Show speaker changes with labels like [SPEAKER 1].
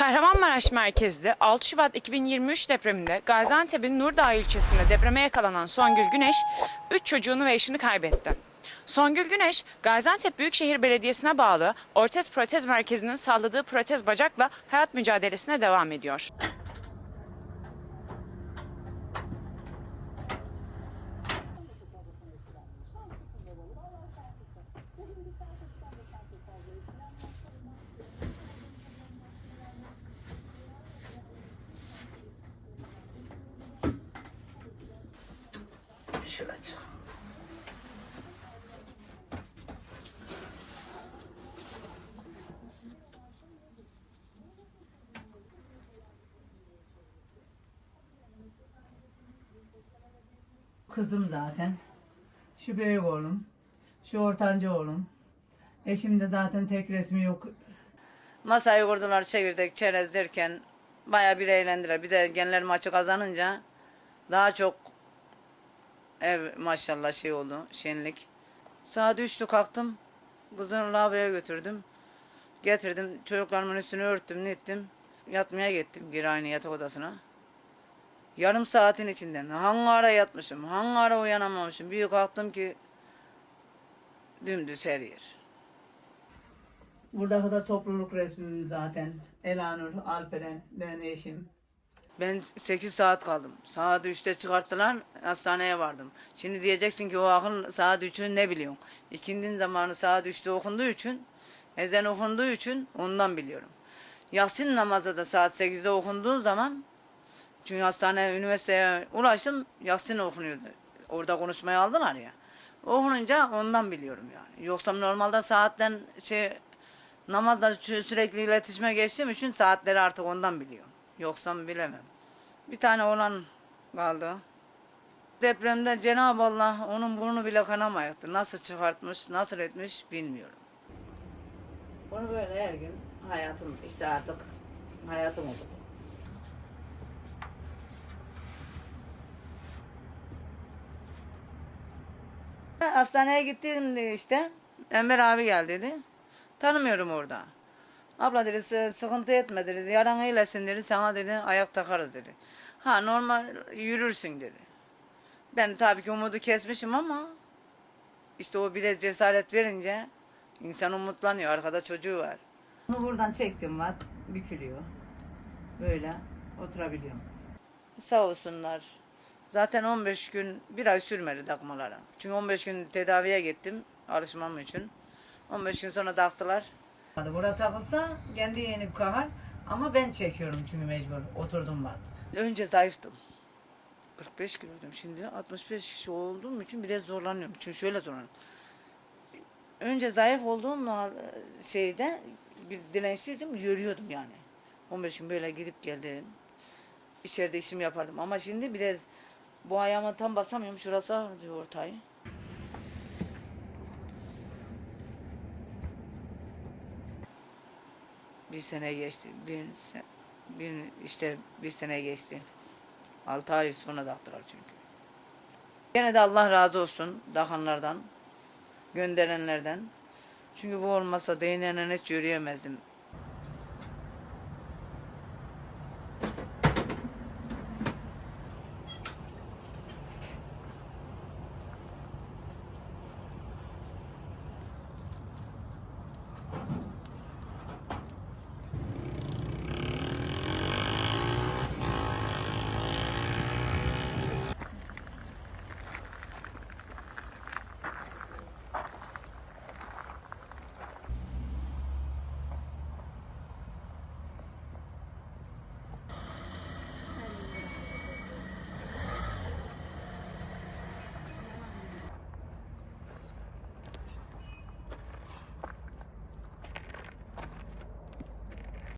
[SPEAKER 1] Kahramanmaraş merkezli 6 Şubat 2023 depreminde Gaziantep'in Nurdağ ilçesinde depreme yakalanan Songül Güneş 3 çocuğunu ve eşini kaybetti. Songül Güneş, Gaziantep Büyükşehir Belediyesi'ne bağlı Ortez Protez Merkezi'nin sağladığı protez bacakla hayat mücadelesine devam ediyor.
[SPEAKER 2] Şuracık. Kızım zaten. Şu büyük oğlum. Şu ortanca oğlum. Eşim de zaten tek resmi yok. Masayı kurdular çekirdek çerez derken baya bir eğlendiler. Bir de genler maçı kazanınca daha çok Ev maşallah şey oldu, şenlik. Saat üçtü kalktım. Kızını lavaboya götürdüm. Getirdim, çocuklarımın üstünü örttüm, ne. Yatmaya gittim geri aynı yatak odasına. Yarım saatin içinden hangi ara yatmışım, hangi ara uyanamamışım. Bir kalktım ki dümdüz her yer. Burada da topluluk resmimiz zaten. Elanur, Alperen, ben eşim. Ben 8 saat kaldım. Saat 3'te çıkarttılar, hastaneye vardım. Şimdi diyeceksin ki o akın saat 3'ü ne biliyorsun? İkindin zamanı saat 3'te okunduğu için, ezan okunduğu için ondan biliyorum. Yasin namazı da saat 8'de okunduğu zaman, çünkü hastaneye, üniversiteye ulaştım, Yasin okunuyordu. Orada konuşmayı aldılar ya. Okununca ondan biliyorum yani. Yoksa normalde saatten şey namazla sü- sürekli iletişime geçtiğim için saatleri artık ondan biliyorum. Yoksa bilemem. Bir tane olan kaldı. Depremde Cenab-ı Allah onun burnu bile kanamayaktı. Nasıl çıkartmış, nasıl etmiş bilmiyorum. Bunu böyle her gün hayatım işte artık hayatım oldu. Hastaneye gittiğimde işte Enver abi gel dedi. Tanımıyorum orada. Abla dedi "sı- sıkıntı etme dedi. Yaran iyileşsin dedi. Sana dedi ayak takarız dedi. Ha normal yürürsün dedi. Ben tabii ki umudu kesmişim ama işte o biraz cesaret verince insan umutlanıyor. Arkada çocuğu var. Bunu buradan çektim var. Bükülüyor. Böyle oturabiliyorum. Sağ olsunlar. Zaten 15 gün, bir ay sürmedi takmalara. Çünkü 15 gün tedaviye gittim alışmam için. 15 gün sonra taktılar. Burada takılsa kendi yenip kalkar ama ben çekiyorum çünkü mecbur. Oturdum ben. Önce zayıftım. 45 kiloydum şimdi 65 kişi olduğum için biraz zorlanıyorum. Çünkü şöyle zorlanıyorum. Önce zayıf olduğum şeyde bir dirençliydim yürüyordum yani. 15 gün böyle gidip geldim. İçeride işimi yapardım ama şimdi biraz bu ayağıma tam basamıyorum. Şurası ağrıyor ortayı. Bir sene geçti. Bir, bir işte bir sene geçti. Altı ay sonra taktılar çünkü. Gene de Allah razı olsun dakanlardan, gönderenlerden. Çünkü bu olmasa değneğine hiç yürüyemezdim.